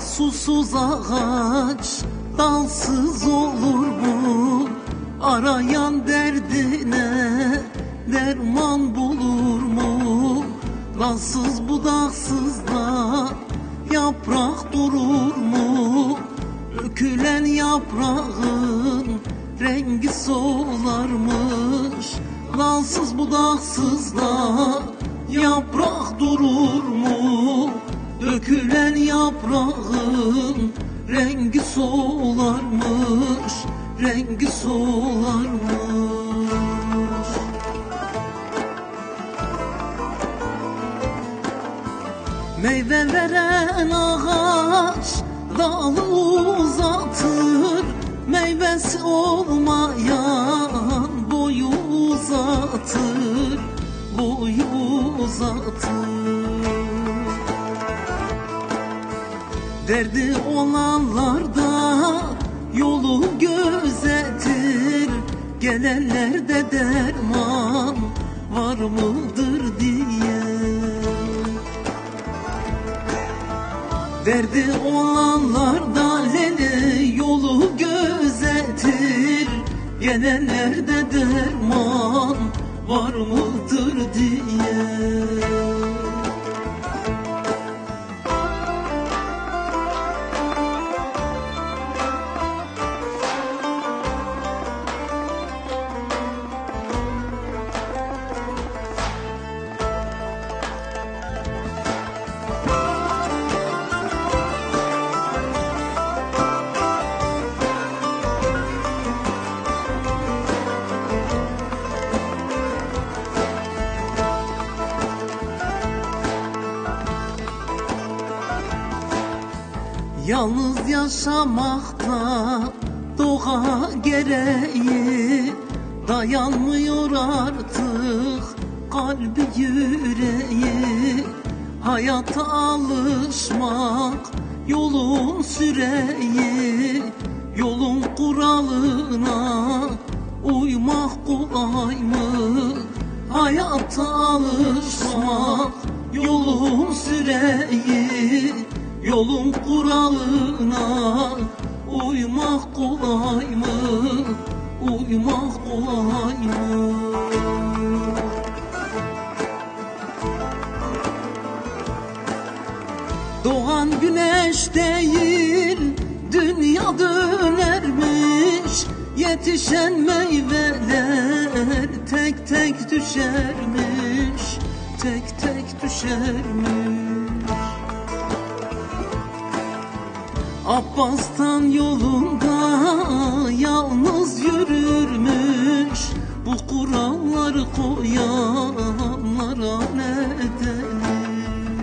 Susuz ağaç dalsız olur mu? Arayan derdine derman bulur mu? Dalsız budaksız da yaprak durur mu? Dökülen yaprağın rengi solarmış Dalsız budaksız da yaprak durur mu? Dökülen yaprağın rengi solarmış Rengi solarmış. Meyve veren ağaç dalı uzatır Meyvesi olmayan Derdi olanlar da yolu gözetir. Gelenlerde derman var mıdır diye. Derdi olanlar da lele yolu gözetir. Gelenlerde derman var mıdır diye Yalnız yaşamakta doğa gereği Dayanmıyor artık kalbi yüreği Hayata alışmak yolun süreyi Yolun kuralına uymak kolay mı? Hayata alışmak yolun süreyi Yolun kuralına uymak kolay mı? Uymak kolay mı? Doğan güneş değil dünya dönermiş Yetişen meyveler tek tek düşermiş Tek tek düşermiş Abbas'tan yolunda yalnız yürürmüş Bu kuralları koyanlara ne edelim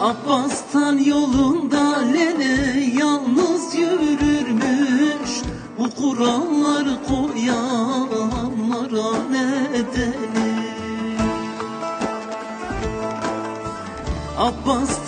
Abbas'tan yolunda lele yalnız yürürmüş Bu kuralları koyanlara ne edelim Abbas'tan